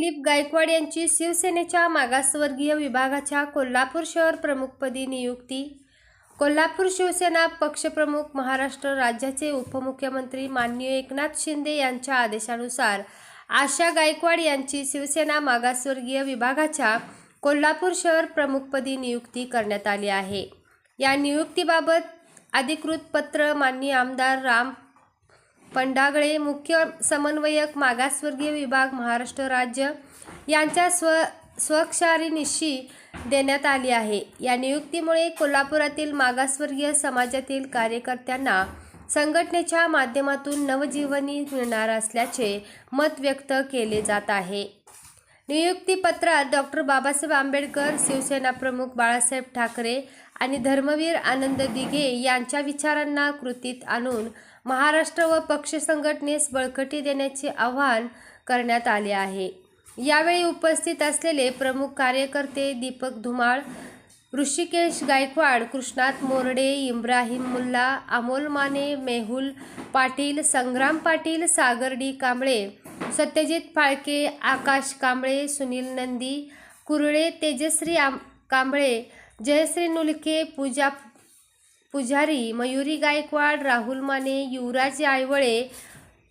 दिलीप गायकवाड यांची शिवसेनेच्या मागासवर्गीय विभागाच्या कोल्हापूर शहर प्रमुखपदी नियुक्ती. कोल्हापूर शिवसेना पक्षप्रमुख महाराष्ट्र राज्याचे उपमुख्यमंत्री माननीय एकनाथ शिंदे यांच्या आदेशानुसार आशा गायकवाड यांची शिवसेना मागासवर्गीय विभागाच्या कोल्हापूर शहर प्रमुखपदी नियुक्ती करण्यात आली आहे. या नियुक्तीबाबत अधिकृत पत्र माननीय आमदार राम पंडागळे मुख्य समन्वयक मागासवर्गीय विभाग महाराष्ट्र राज्य यांच्या स्व स्वक्षारीनिशी देण्यात आली आहे. या नियुक्तीमुळे कोल्हापुरातील मागासवर्गीय समाजातील कार्यकर्त्यांना संघटनेच्या माध्यमातून नवजीवनी मिळणार असल्याचे मत व्यक्त केले जात आहे. नियुक्तीपत्रात डॉक्टर बाबासाहेब आंबेडकर शिवसेना प्रमुख बाळासाहेब ठाकरे आणि धर्मवीर आनंद दिघे यांच्या विचारांना कृतीत आणून महाराष्ट्र व पक्ष संघटनेस बळकटी देण्याचे आवाहन करण्यात आले आहे. यावेळी उपस्थित असलेले प्रमुख कार्यकर्ते दीपक धुमाळ ऋषिकेश गायकवाड कृष्णात मोरडे इब्राहिम मुल्ला अमोल माने मेहुल पाटील संग्राम पाटील सागर डी कांबळे सत्यजित फाळके आकाश कांबळे सुनील नंदी कुरळे तेजश्री आम कांबळे जयश्री नुलके पूजा पुजारी मयुरी गायकवाड राहुल माने युवराज आयवळे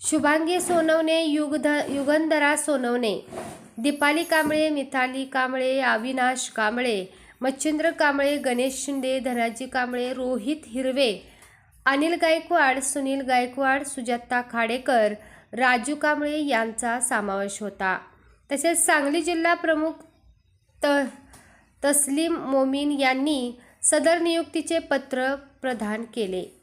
शुभांगी सोनवणे युगध युगंधरा सोनवणे दीपाली कांबळे मिथाली कांबळे अविनाश कांबळे मच्छिंद्र कांबळे गणेश शिंदे धनाजी कांबळे रोहित हिरवे अनिल गायकवाड सुनील गायकवाड सुजाता खाडेकर राजू कांबळे यांचा समावेश होता. तसेच सांगली जिल्हा प्रमुख त तस्लीम मोमीन यांनी सदर नियुक्तीचे पत्र प्रदान केले.